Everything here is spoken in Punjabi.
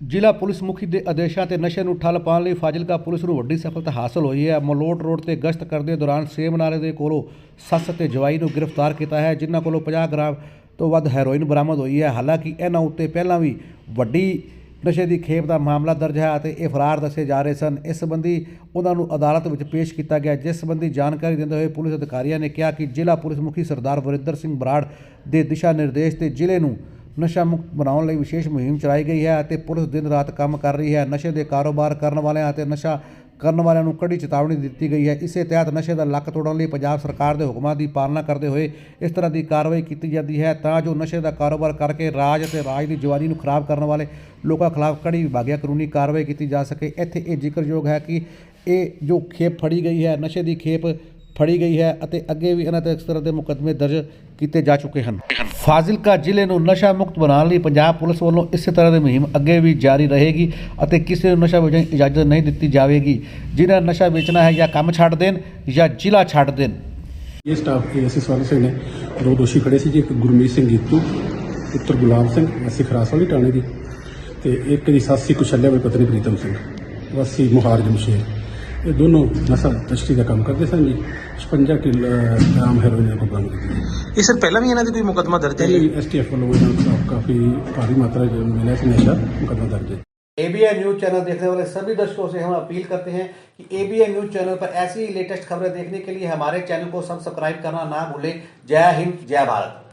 ਜ਼ਿਲ੍ਹਾ ਪੁਲਿਸ ਮੁਖੀ ਦੇ ਆਦੇਸ਼ਾਂ ਤੇ ਨਸ਼ੇ ਨੂੰ ਠੱਲ ਪਾਉਣ ਲਈ ਫਾਜ਼ਿਲਕਾ ਪੁਲਿਸ ਨੂੰ ਵੱਡੀ ਸਫਲਤਾ ਹਾਸਲ ਹੋਈ ਹੈ। ਮਲੋਟ ਰੋਡ ਤੇ ਗਸ਼ਤ ਕਰਦੇ ਦੌਰਾਨ ਸੇਮ ਨਾਲੇ ਦੇ ਕੋਲੋਂ ਸੱਸ ਤੇ ਜਵਾਈ ਨੂੰ ਗ੍ਰਿਫਤਾਰ ਕੀਤਾ ਹੈ, ਜਿਨ੍ਹਾਂ ਕੋਲੋਂ 50 ਗ੍ਰਾਮ ਤੋਂ ਵੱਧ ਹੈਰੋਇਨ ਬਰਾਮਦ ਹੋਈ ਹੈ। ਹਾਲਾਂਕਿ ਇਹਨਾਂ ਉੱਤੇ ਪਹਿਲਾਂ ਵੀ ਵੱਡੀ ਨਸ਼ੇ ਦੀ ਖੇਪ ਦਾ ਮਾਮਲਾ ਦਰਜ ਹੈ ਅਤੇ ਇਹ ਫਰਾਰ ਦੱਸੇ ਜਾ ਰਹੇ ਸਨ। ਇਸ ਸੰਬੰਧੀ ਉਹਨਾਂ ਨੂੰ ਅਦਾਲਤ ਵਿੱਚ ਪੇਸ਼ ਕੀਤਾ ਗਿਆ, ਜਿਸ ਸੰਬੰਧੀ ਜਾਣਕਾਰੀ ਦਿੰਦੇ ਹੋਏ ਪੁਲਿਸ ਅਧਿਕਾਰੀਆਂ ਨੇ ਕਿਹਾ ਕਿ ਜ਼ਿਲ੍ਹਾ ਪੁਲਿਸ ਮੁਖੀ ਸਰਦਾਰ ਵਰਿੰਦਰ ਸਿੰਘ ਬਰਾੜ ਦੇ ਦਿਸ਼ਾ ਨਿਰਦੇਸ਼ ਤੇ ਜ਼ਿਲ੍ਹੇ ਨੂੰ ਨਸ਼ਾ ਮੁਕਤ ਬਣਾਉਣ ਲਈ ਵਿਸ਼ੇਸ਼ ਮੁਹਿੰਮ ਚਲਾਈ ਗਈ ਹੈ ਅਤੇ ਪੁਲਿਸ ਦਿਨ ਰਾਤ ਕੰਮ ਕਰ ਰਹੀ ਹੈ। ਨਸ਼ੇ ਦੇ ਕਾਰੋਬਾਰ ਕਰਨ ਵਾਲਿਆਂ ਅਤੇ ਨਸ਼ਾ ਕਰਨ ਵਾਲਿਆਂ ਨੂੰ ਕੜੀ ਚੇਤਾਵਨੀ ਦਿੱਤੀ ਗਈ ਹੈ। ਇਸੇ ਤਹਿਤ ਨਸ਼ੇ ਦਾ ਲੱਕ ਤੋੜਨ ਲਈ ਪੰਜਾਬ ਸਰਕਾਰ ਦੇ ਹੁਕਮਾਂ ਦੀ ਪਾਲਣਾ ਕਰਦੇ ਹੋਏ ਇਸ ਤਰ੍ਹਾਂ ਦੀ ਕਾਰਵਾਈ ਕੀਤੀ ਜਾਂਦੀ ਹੈ ਤਾਂ ਜੋ ਨਸ਼ੇ ਦਾ ਕਾਰੋਬਾਰ ਕਰਕੇ ਰਾਜ ਅਤੇ ਰਾਜ ਦੀ ਜਵਾਨੀ ਨੂੰ ਖਰਾਬ ਕਰਨ ਵਾਲੇ ਲੋਕਾਂ ਖਿਲਾਫ ਕੜੀ ਵਿਭਾਗਿਆ ਕਾਨੂੰਨੀ ਕਾਰਵਾਈ ਕੀਤੀ ਜਾ ਸਕੇ। ਇੱਥੇ ਇਹ ਜ਼ਿਕਰਯੋਗ ਹੈ ਕਿ ਇਹ ਜੋ ਖੇਪ ਫੜੀ ਗਈ ਹੈ, ਨਸ਼ੇ ਦੀ ਖੇਪ ਫੜੀ ਗਈ ਹੈ ਅਤੇ ਅੱਗੇ ਵੀ ਇਹਨਾਂ ਤੇ ਇਸ ਤਰ੍ਹਾਂ ਦੇ ਮੁਕੱਦਮੇ ਦਰਜ ਕੀਤੇ ਜਾ ਚੁੱਕੇ ਹਨ। ਫਾਜ਼ਿਲਕਾ ਜ਼ਿਲ੍ਹੇ ਨੂੰ ਨਸ਼ਾ ਮੁਕਤ ਬਣਾਉਣ ਲਈ ਪੰਜਾਬ ਪੁਲਿਸ ਵੱਲੋਂ ਇਸੇ ਤਰ੍ਹਾਂ ਦੀ ਮੁਹਿੰਮ ਅੱਗੇ ਵੀ ਜਾਰੀ ਰਹੇਗੀ ਅਤੇ ਕਿਸੇ ਨੂੰ ਨਸ਼ਾ ਵੇਚਣ ਦੀ ਇਜਾਜ਼ਤ ਨਹੀਂ ਦਿੱਤੀ ਜਾਵੇਗੀ। ਜਿਹਨਾਂ ਨਸ਼ਾ ਵੇਚਣਾ ਹੈ ਜਾਂ ਕੰਮ ਛੱਡ ਦੇਣ ਜਾਂ ਜ਼ਿਲ੍ਹਾ ਛੱਡ ਦੇਣ। ਇਹ ਸਟਾਫ ਏਐਸਏ ਸਵਾਲ ਸਿੰਘ ਨੇ ਦੋ ਦੋਸ਼ੀ ਖੜੇ ਸੀ ਜੀ, ਇੱਕ ਗੁਰਮੀਤ ਸਿੰਘ ਗੀਤੂ ਪੁੱਤਰ ਗੁਲਾਮ ਸਿੰਘ, ਵਾਸੀ ਖਰਾਸ ਵਾਲੀ ਟਾਣੇ ਦੀ ਤੇ ਇੱਕ ਦੀ ਸਾਸੀ ਕੁਸ਼ਲਿਆ ਵੀ ਪਤਨੀ ਪ੍ਰੀਤਮ ਸਿੰਘ, ਵਾਸੀ ਮੁਹਾਰ ਜਮਸ਼ੇਰ ये दोनों नशा दृष्टि का काम करते सर जी छपंजा ग्राम हेरोइन को बरामद किया ये सर पहला भी इन्होंने कोई मुकदमा दर्ज है? एस टी एफ़ वालों काफ़ी भारी मात्रा मिला है नशा मुकदमा दर्ज है। A B ABN news channel देखने वाले सभी दर्शकों से हम अपील करते हैं कि A B ABN news channel पर ऐसी लेटेस्ट खबरें देखने के लिए हमारे चैनल को सब्सक्राइब करना ना भूलें। जय हिंद जय भारत।